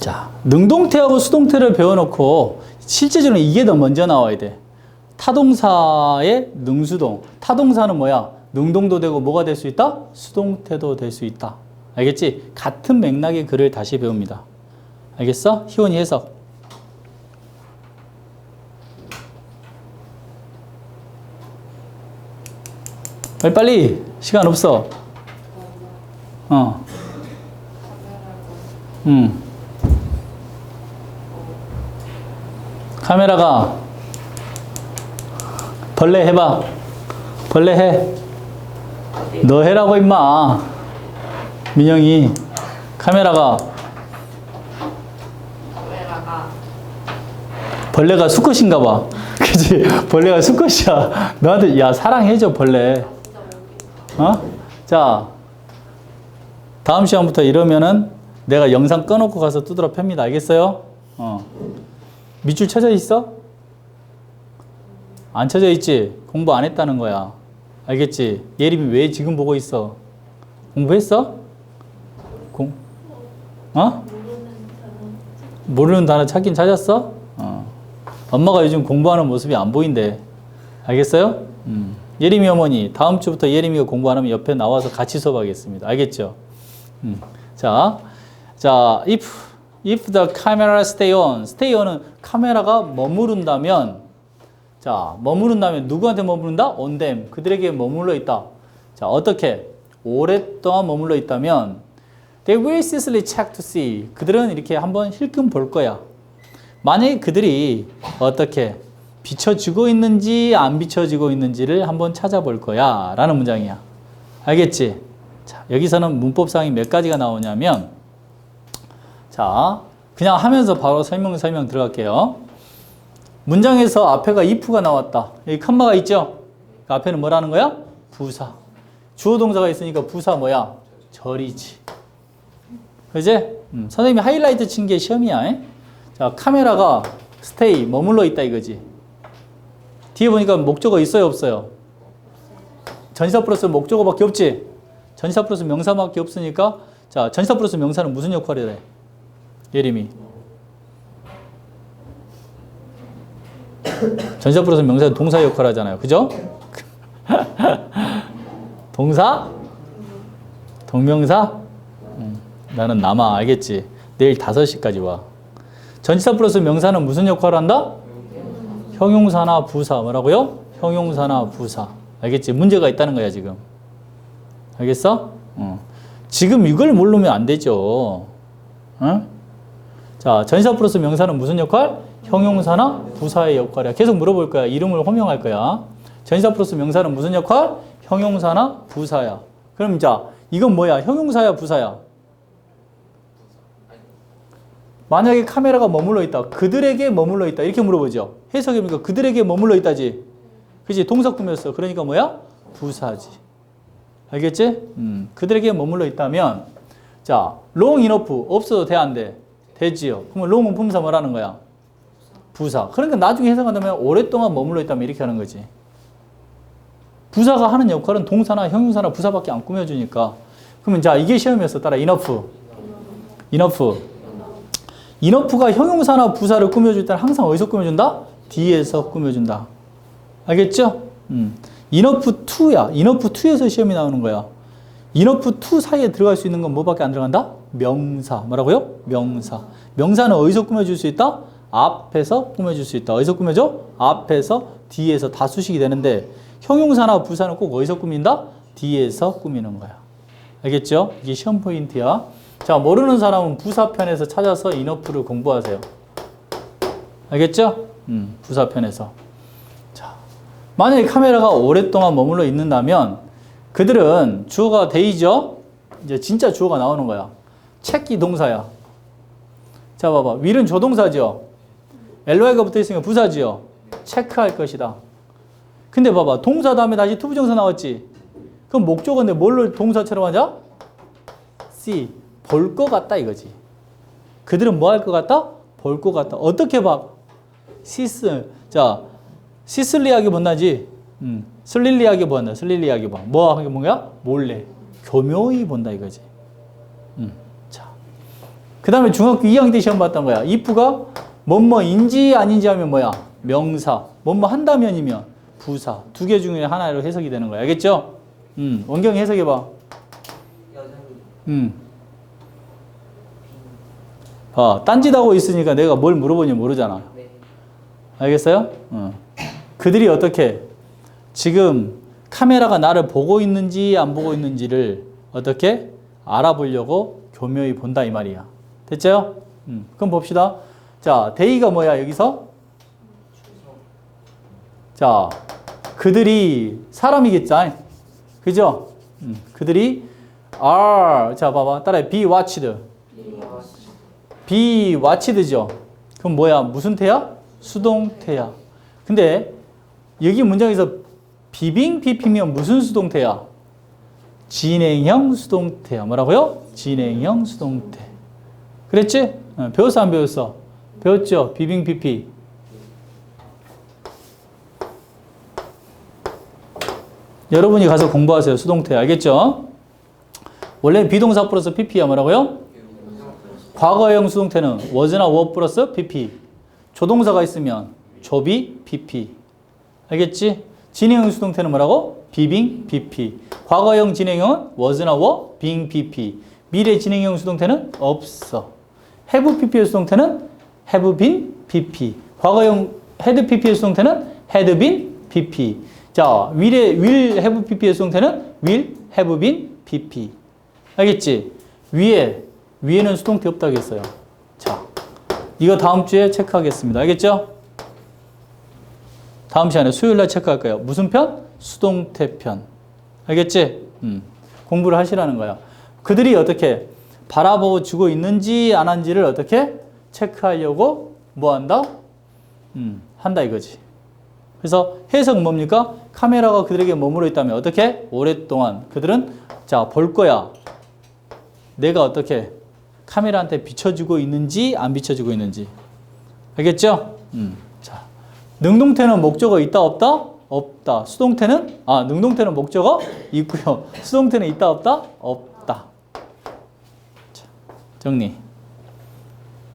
자, 능동태하고 수동태를 배워놓고 실제적으로 이게 더 먼저 나와야 돼. 타동사의 능수동. 타동사는 뭐야? 능동도 되고 뭐가 될 수 있다? 수동태도 될 수 있다. 알겠지? 같은 맥락의 글을 다시 배웁니다. 알겠어? 희원이 해석. 빨리 빨리 시간 없어. 어. 음. 카메라가 벌레 해봐. 벌레 해. 너 해라고 임마. 민영이 카메라가 벌레가 수컷인가 봐. 그지? 벌레가 수컷이야. 너한테 야 사랑해줘 벌레. 어? 자 다음 시간부터 이러면은 내가 영상 꺼놓고 가서 두드러 팹니다. 알겠어요? 어. 밑줄 쳐져 있어? 안 쳐져 있지? 공부 안 했다는 거야. 알겠지? 예림이 왜 지금 보고 있어? 공부했어? 공, 어? 모르는 단어 찾긴 찾았어? 어. 엄마가 요즘 공부하는 모습이 안 보인대. 알겠어요? 음. 예림이 어머니, 다음 주부터 예림이가 공부 안 하면 옆에 나와서 같이 수업하겠습니다. 알겠죠? 음. 자, 자, if, if the camera stay on, stay on은 카메라가 머무른다면, 자, 머무른다면 누구한테 머무른다? on them. 그들에게 머물러 있다. 자, 어떻게? 오랫동안 머물러 있다면, they will ceaselessly check to see. 그들은 이렇게 한번 힐끔 볼 거야. 만약에 그들이 어떻게 비춰지고 있는지 안 비춰지고 있는지를 한번 찾아볼 거야. 라는 문장이야. 알겠지? 자, 여기서는 문법상이 몇 가지가 나오냐면, 자, 그냥 하면서 바로 설명, 설명 들어갈게요. 문장에서 앞에가 if가 나왔다. 여기 컴마가 있죠? 그 앞에는 뭐라는 거야? 부사. 주어 동사가 있으니까 부사 뭐야? 절이지. 그지? 음, 선생님이 하이라이트 친 게 시험이야. 에? 자, 카메라가 스테이, 머물러 있다 이거지. 뒤에 보니까 목적어 있어요, 없어요? 전시사 플러스 목적어밖에 없지? 전시사 플러스 명사밖에 없으니까 자, 전시사 플러스 명사는 무슨 역할을 해? 예림이. 전시사 플러스 명사는 동사 역할 하잖아요. 그죠? 동사? 동명사? 음, 나는 남아. 알겠지? 내일 5시까지 와. 전치사 플러스 명사는 무슨 역할을 한다? 형용사나 부사. 뭐라고요? 형용사나 부사. 알겠지? 문제가 있다는 거야, 지금. 알겠어? 어. 지금 이걸 모르면 안 되죠. 응? 자, 전치사 플러스 명사는 무슨 역할? 형용사나 부사의 역할이야. 계속 물어볼 거야. 이름을 호명할 거야. 전치사 플러스 명사는 무슨 역할? 형용사나 부사야. 그럼 자, 이건 뭐야? 형용사야, 부사야? 만약에 카메라가 머물러 있다. 그들에게 머물러 있다. 이렇게 물어보죠. 해석이 뭡니까? 그들에게 머물러 있다지. 그지? 동사 꾸몄어. 그러니까 뭐야? 부사지. 알겠지? 음, 그들에게 머물러 있다면, 자, long enough. 없어도 돼, 안 돼? 되지요. 그러면 long은 품사 뭐라는 거야? 부사. 그러니까 나중에 해석한다면 오랫동안 머물러 있다면 이렇게 하는 거지. 부사가 하는 역할은 동사나 형용사나 부사밖에 안 꾸며주니까. 그러면 자, 이게 시험이었어. 따라 enough. enough. 이너프가 형용사나 부사를 꾸며줄 때는 항상 어디서 꾸며준다? 뒤에서 꾸며준다. 알겠죠? 음. 이너프 2야. 이너프 2에서 시험이 나오는 거야. 2 사이에 들어갈 수 있는 건 뭐밖에 안 들어간다? 명사. 뭐라고요? 명사. 명사는 어디서 꾸며줄 수 있다? 앞에서 꾸며줄 수 있다. 어디서 꾸며줘? 앞에서, 뒤에서 다 수식이 되는데 형용사나 부사는 꼭 어디서 꾸민다? 뒤에서 꾸미는 거야. 알겠죠? 이게 시험 포인트야. 자, 모르는 사람은 부사편에서 찾아서 이너프를 공부하세요. 알겠죠? 음, 부사편에서. 자, 만약에 카메라가 오랫동안 머물러 있는다면 그들은 주어가 데이죠? 이제 진짜 주어가 나오는 거야. 책기 동사야. 자, 봐봐. 윌은 조동사죠? LY가 붙어 있으니까 부사지요? 체크할 것이다. 근데 봐봐. 동사 다음에 다시 투부정사 나왔지? 그럼 목적어인데 뭘로 동사처럼 하자? see. 볼것 같다 이거지. 그들은 뭐 할 것 같다? 볼 것 같다. 어떻게 봐? 시스. 자, 시슬리하게 본다지. 음, 슬릴리하게 본다. 슬릴리하게 봐. 뭐 하게 뭐야? 몰래. 교묘히 본다 이거지. 음, 자. 그 다음에 중학교 2학년 때 시험 봤던 거야. if가 뭐뭐인지 아닌지 하면 뭐야? 명사. 뭐뭐 한다면이면 부사. 두 개 중에 하나로 해석이 되는 거야. 알겠죠? 음, 원경 해석해봐. 음. 봐, 딴짓하고 있으니까 내가 뭘 물어보는지 모르잖아. 네. 알겠어요? 어. 그들이 어떻게 지금 카메라가 나를 보고 있는지 안 보고 있는지를 어떻게 알아보려고 교묘히 본다 이 말이야. 됐죠? 음. 그럼 봅시다. 자, 데이가 뭐야 여기서? 자, 그들이 사람이겠죠? 그죠? 음. 그들이 are 자 봐봐 따라해 be watched be watched죠. 그럼 뭐야 무슨 태야? 수동태야. 근데 여기 문장에서 비빙 비피면 무슨 수동태야? 진행형 수동태야. 뭐라고요? 진행형 수동태. 그랬지? 어, 배웠어 안 배웠어? 배웠죠? 비빙 비피. 여러분이 가서 공부하세요. 수동태 알겠죠? 원래 비동사 플러스 pp야 뭐라고요? 과거형 수동태는 was나 were 플러스 pp. 조동사가 있으면 조비 pp. 알겠지? 진행형 수동태는 뭐라고? 비빙 pp. 과거형 진행형은 was나 were, being pp. 미래 진행형 수동태는 없어. Have pp의 수동태는 have been pp. 과거형 had pp의 수동태는 had been pp. 자, will의 will have pp의 수동태는 will have been pp. 알겠지? 위에 위에는 수동태 없다고 했어요. 자, 이거 다음 주에 체크하겠습니다. 알겠죠? 다음 시간에 수요일 날 체크할 거예요. 무슨 편? 수동태 편. 알겠지? 음. 공부를 하시라는 거야. 그들이 어떻게 바라보고 주고 있는지 안 한지를 어떻게 체크하려고 뭐 한다? 음, 한다 이거지. 그래서 해석 뭡니까? 카메라가 그들에게 머무르 있다면 어떻게? 오랫동안 그들은 자, 볼 거야. 내가 어떻게 카메라한테 비춰주고 있는지 안 비춰주고 있는지. 알겠죠? 음. 자. 능동태는 목적어 있다 없다? 없다. 수동태는 아, 능동태는 목적어 있고요. 수동태는 있다 없다? 없다. 자, 정리.